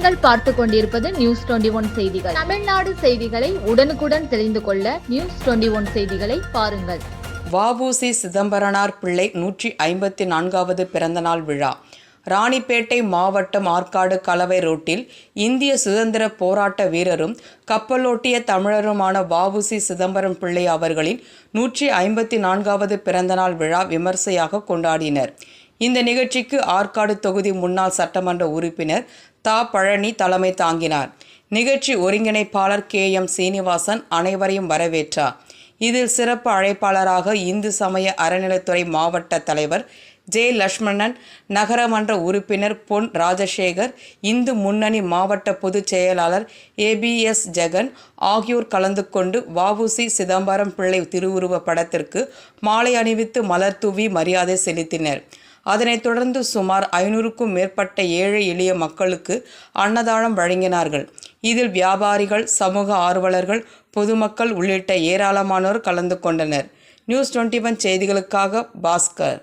நீங்கள் பார்த்து கொண்டிருப்பது நியூஸ் டுவெண்டி ஒன் செய்திகள். தமிழ்நாடு செய்திகளை உடனுக்குடன் தெரிந்து கொள்ள நியூஸ் டுவெண்டி ஒன் செய்திகளை பாருங்கள். வஉசி சிதம்பரனார் பிள்ளை நூற்றி ஐம்பத்தி நான்காவது பிறந்தநாள் விழா. ராணிப்பேட்டை மாவட்டம் ஆற்காடு கலவை ரோட்டில் இந்திய சுதந்திர போராட்ட வீரரும் கப்பலோட்டிய தமிழருமான வாவுசி சிதம்பரம் பிள்ளை அவர்களின் நூற்றி ஐம்பத்தி நான்காவது பிறந்தநாள் விழா விமர்சையாக கொண்டாடினர். இந்த நிகழ்ச்சிக்கு ஆற்காடு தொகுதி முன்னாள் சட்டமன்ற உறுப்பினர் தா. பழனி தலைமை தாங்கினார். நிகழ்ச்சி ஒருங்கிணைப்பாளர் கே. எம். சீனிவாசன் அனைவரையும் வரவேற்றார். இதில் சிறப்பு அழைப்பாளராக இந்து சமய அறநிலைத்துறை மாவட்ட தலைவர் ஜே. லட்சுமணன் நகரமன்ற உறுப்பினர் பொன் ராஜசேகர் இந்து முன்னணி மாவட்ட பொதுச் செயலாளர் ஏபிஎஸ் ஜெகன் ஆகியோர் கலந்து கொண்டு வஉசி சிதம்பரம் பிள்ளை திருவுருவ படத்திற்கு மாலை அணிவித்து மலர் தூவி மரியாதை செலுத்தினர். அதனைத் தொடர்ந்து சுமார் ஐநூறுக்கும் மேற்பட்ட ஏழை எளிய மக்களுக்கு அன்னதானம் வழங்கினார்கள். இதில் வியாபாரிகள் சமூக ஆர்வலர்கள் பொதுமக்கள் உள்ளிட்ட ஏராளமானோர் கலந்து கொண்டனர். நியூஸ் டுவெண்ட்டி ஒன் செய்திகளுக்காக பாஸ்கர்.